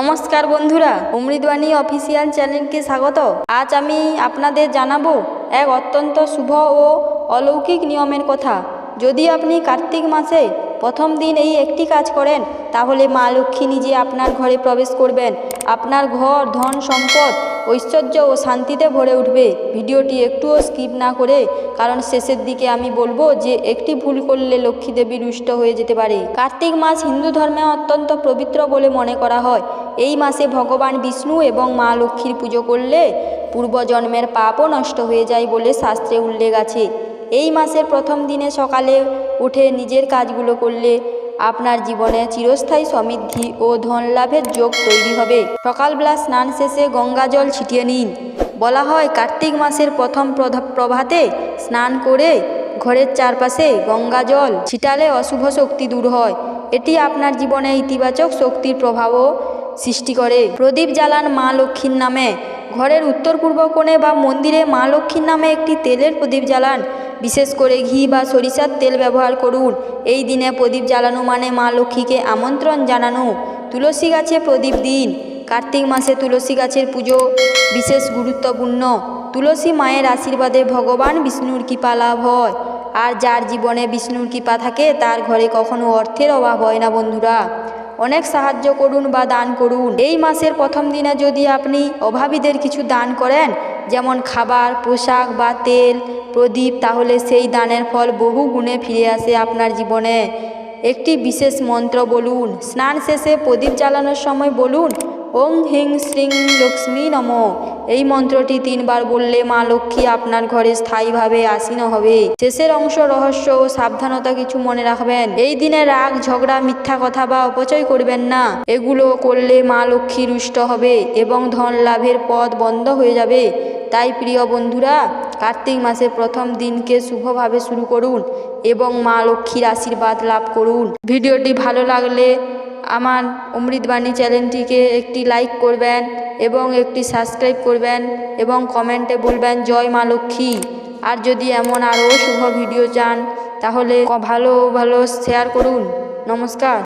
নমস্কার বন্ধুরা, অমৃতবাণী অফিসিয়াল চ্যানেলকে স্বাগত। আজ আমি আপনাদের জানাব এক অত্যন্ত শুভ ও অলৌকিক নিয়মের কথা। যদি আপনি কার্তিক মাসে প্রথম দিন এই একটি কাজ করেন, তাহলে মা লক্ষ্মী নিজে আপনার ঘরে প্রবেশ করবেন। আপনার ঘর, ধন, সম্পদ, ঐশ্বর্য ও শান্তিতে ভরে উঠবে। ভিডিওটি একটুও স্কিপ না করে, কারণ শেষের দিকে আমি বলব যে, একটি ভুল করলে লক্ষ্মী দেবী রুষ্ট হয়ে যেতে পারে। কার্তিক মাস হিন্দু ধর্মে অত্যন্ত পবিত্র বলে মনে করা হয়। এই মাসে ভগবান বিষ্ণু এবং মা লক্ষ্মীর পুজো করলে পূর্বজন্মের পাপও নষ্ট হয়ে যায় বলে শাস্ত্রে উল্লেখ আছে। এই মাসের প্রথম দিনে সকালে উঠে নিজের কাজগুলো করলে আপনার জীবনে চিরস্থায়ী সমৃদ্ধি ও ধন লাভের যোগ তৈরি হবে। সকালবেলা স্নান শেষে গঙ্গা জল ছিটিয়ে নিন। বলা হয়, কার্তিক মাসের প্রথম প্রভাতে স্নান করে ঘরের চারপাশে গঙ্গা জল ছিটালে অশুভ শক্তি দূর হয়। এটি আপনার জীবনে ইতিবাচক শক্তির প্রভাবও সৃষ্টি করে। প্রদীপ জ্বালান মা লক্ষ্মীর নামে। ঘরের উত্তর পূর্ব কোণে বা মন্দিরে মা লক্ষ্মীর নামে একটি তেলের প্রদীপ জ্বালান। বিশেষ করে ঘি বা সরিষার তেল ব্যবহার করুন। এই দিনে প্রদীপ জ্বালানো মানে মা লক্ষ্মীকে আমন্ত্রণ জানানো। তুলসী গাছে প্রদীপ দিন। কার্তিক মাসে তুলসী গাছের পুজো বিশেষ গুরুত্বপূর্ণ। তুলসী মায়ের আশীর্বাদে ভগবান বিষ্ণুর কৃপা লাভ হয়। আর যার জীবনে বিষ্ণুর কৃপা থাকে, তার ঘরে কখনো অর্থের অভাব হয় না বন্ধুরা। অনেক সাহায্য করুন বা দান করুন। এই মাসের প্রথম দিনে যদি আপনি অভাবীদের কিছু দান করেন, যেমন খাবার, পোশাক বা তেল, প্রদীপ, তাহলে সেই দানের ফল বহু গুণে ফিরে আসে আপনার জীবনে। একটি বিশেষ মন্ত্র বলুন। স্নান শেষে প্রদীপ জ্বালানোর সময় বলুন ওং হিং শ্রিং লক্ষ্মী নম। এই মন্ত্রটি তিনবার বললে মা লক্ষ্মী আপনার ঘরে স্থায়ীভাবে আসীন হবে। শেষের অংশ রহস্য ও সাবধানতা কিছু মনে রাখবেন। এই দিনে রাগ, ঝগড়া, মিথ্যা কথা বা অপচয় করবেন না। এগুলো করলে মা লক্ষ্মী রুষ্ট হবে এবং ধন লাভের পথ বন্ধ হয়ে যাবে। তাই প্রিয় বন্ধুরা, কার্তিক মাসের প্রথম দিনকে শুভভাবে শুরু করুন এবং মা লক্ষ্মীর আশীর্বাদ লাভ করুন। ভিডিওটি ভালো লাগলে আমার অমৃতবাণী চ্যানেলটিকে একটি লাইক করবেন এবং একটি সাবস্ক্রাইব করবেন এবং কমেন্টে বলবেন, জয় মা লক্ষ্মী। আর যদি এমন আরও শুভ ভিডিও চান, তাহলে ভালো ভালো শেয়ার করুন। নমস্কার।